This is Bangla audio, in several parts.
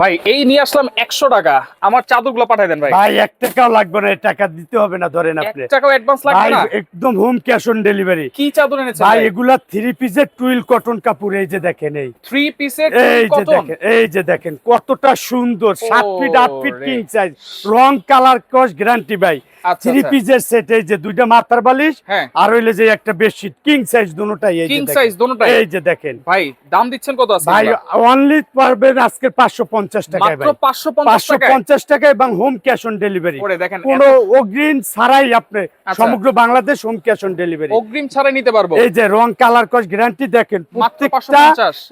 ভাই এই নিয়ে আসলাম একশো টাকা। আমার চাদরগুলো পাঠাই দেন ভাই। ভাই এক টাকাও লাগবে না টাকা দিতে হবে না ধরেন আপনি। টাকাও অ্যাডভান্স লাগবে না? একদম হোম ক্যাশ অন ডেলিভারি কি চাদর এনেছেন ভাই এগুলা থ্রি পিসের টুইল কটন কাপড় এই যে দেখেন এই। থ্রি পিসের এই যে দেখেন এই যে দেখেন কতটা সুন্দর সাত ফিট আট ফিট। কিং সাইজ রং কালার কস গ্যারান্টি ভাই। থ্রি। পিসের সেট এই যে দুইটা মাথার বালিশ আর হইলে যে একটা বেডশিট কিং সাইজ দুটোটাই এই কিং সাইজ দোনোটাই এই যে দেখেন। ভাই দাম দিচ্ছেন কত আছে ভাই অনলি পারবেন আজকে পাঁচশো পঞ্চাশ টাকায় ভাই। পাঁচশো পঞ্চাশ টাকা এবং হোম ক্যাশ অন ডেলিভারি করে দেখেন কোনো অগ্রিম ছাড়াই আপনি। সমগ্র Bangladesh home cash on delivery অগ্রিম ছাড়াই নিতে পারব? এই যে রং কালার কস গ্যারান্টি দেখেন প্রত্যেকটা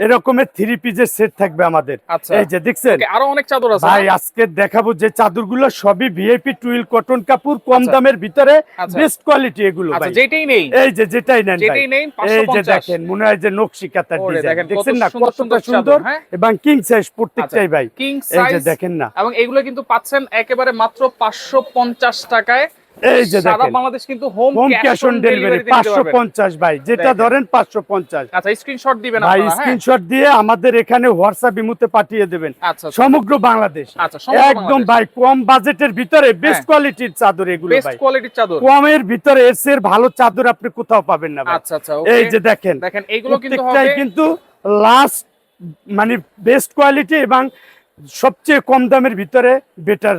এরকমের থ্রি পিসের সেট থাকবে আমাদের। আচ্ছা। এই যে দেখছেন? আরও অনেক চাদর আছে। ভাই আজকে দেখাবো যে চাদরগুলো সবই ভিআইপি টুইল কটন কাপড় কম আচ্ছা। দামের ভিতরে আচ্ছা। বেস্ট কোয়ালিটি এগুলো আচ্ছা যেটাই নেই। এই যে যেটাই নেন এই যে দেখেন মনে হয় যে নকশি কাতার ডিজাইন দেখেন দেখছেন না? সুন্দর কতটা সুন্দর হ্যাঁ? এবং কিং সাইজ প্রত্যেকটাই ভাই। কিং এই যে সাইজ দেখেন না। এবং এগুলো কিন্তু পাচ্ছেন একেবারে মাত্র পাঁচশো পঞ্চাশ টাকায়। এই যে সারা বাংলাদেশ কিন্তু home home cash on delivery পাঁচশো পঞ্চাশ ভাই যেটা ধরেন আচ্ছা স্ক্রিনশট দিবেন ভাই হ্যাঁ? স্ক্রিনশট দিয়ে আমাদের এখানে ইমুতে পাঠিয়ে দেবেন। আচ্ছা সমগ্র বাংলাদেশ। আচ্ছা একদম ভাই কম বাজেটের ভিতরে বেস্ট হ্যাঁ। কোয়ালিটির চাদর এগুলো বেস্ট কোয়ালিটির চাদর। কমের ভিতরে এসের ভালো চাদর আপনি কোথাও পাবেন না ভাই। আচ্ছা আচ্ছা এই যে দেখেন দেখেন এগুলো কিন্তু হবে কিন্তু লাস্ট মানে বেস্ট কোয়ালিটি এবং সবচেয়ে কম দামের ভিতরে বেটার